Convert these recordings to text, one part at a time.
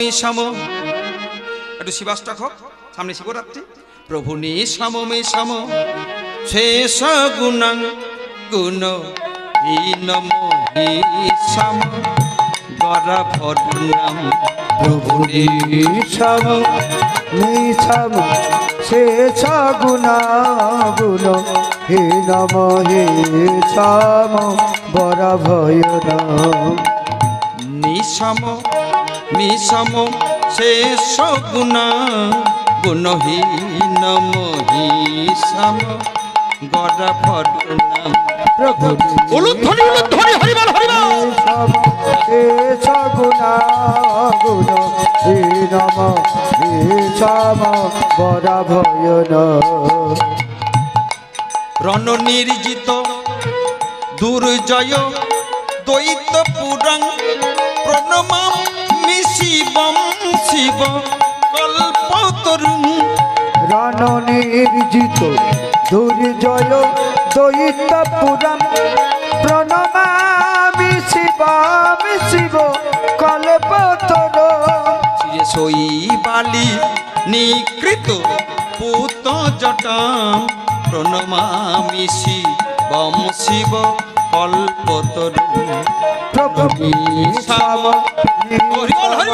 Neesham একটু শিবাষ্টক হোক সামনে শিবরাত্রি। প্রভু নিশাম মেশাম শেষ গুণাং গুণ হীনম হিসাম গরা ভটনাম প্রভু নিছাম নিছাম শেষ গুণা গুণ হে নম হে ছাম বর ভয় নিশাম মিশাম শেষ গুণা গুণহীনম হিসাম গরা ভটনাম প্রভু। উলুধ্বনি উলুধ্বনি হরিবল হরিবল। শেষ গুণা রণ নির্জিত দুর্জয় দ্বৈত পুরাং প্রণমাম শিবম শিব কল্পতরুং রণ নির্জিত দুর্জয় দৈত পুরম প্রণমামি শিবাম শিব কল্পতর শ্রী শৈবালি নিকৃত পুত জটাম প্রণমামি শিবম শিব কল্পতরুং প্রভু সাম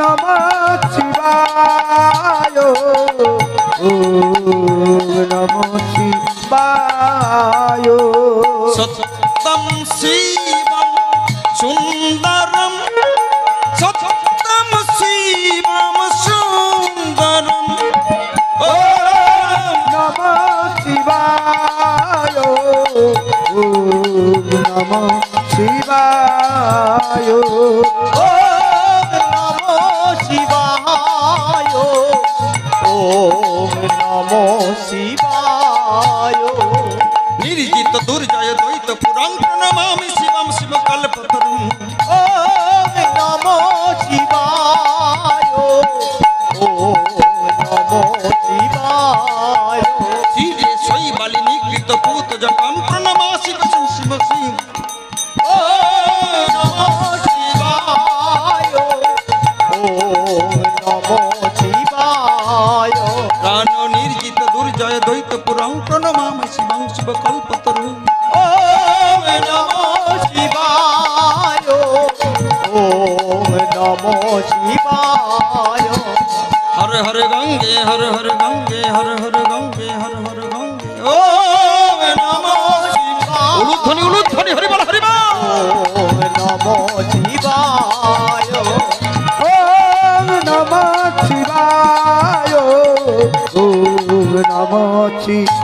নম শিবায় নম শিবায় সত্যম শিবম সুন্দরম সত্যম শিবম সুন্দরম। ওম নম শিবায় নম শিবায় শিবায় নির্জিত দুর্জয় দ্বৈত পুরাং প্রণমামি শিবম শিব কল্পতরুম ওম নমো শিবায়। ওম নমো শিবায়। শিরে শৈবালি নিকৃত পুত জপম প্রণমাসি বসম শিব শিব। নমো শিবায়। কল্পতরু ওম নমো শিবায়। ওম নমো শিবায়। হর হর গঙ্গে হর হর গঙ্গে হর হর গঙ্গে হর হর গঙ্গে। ওম নমো শিবায়। উলুধ্বনি উলুধ্বনি হরি বল হরি বল শিবায়। ওম শিবায়। ওম নমো শিবায়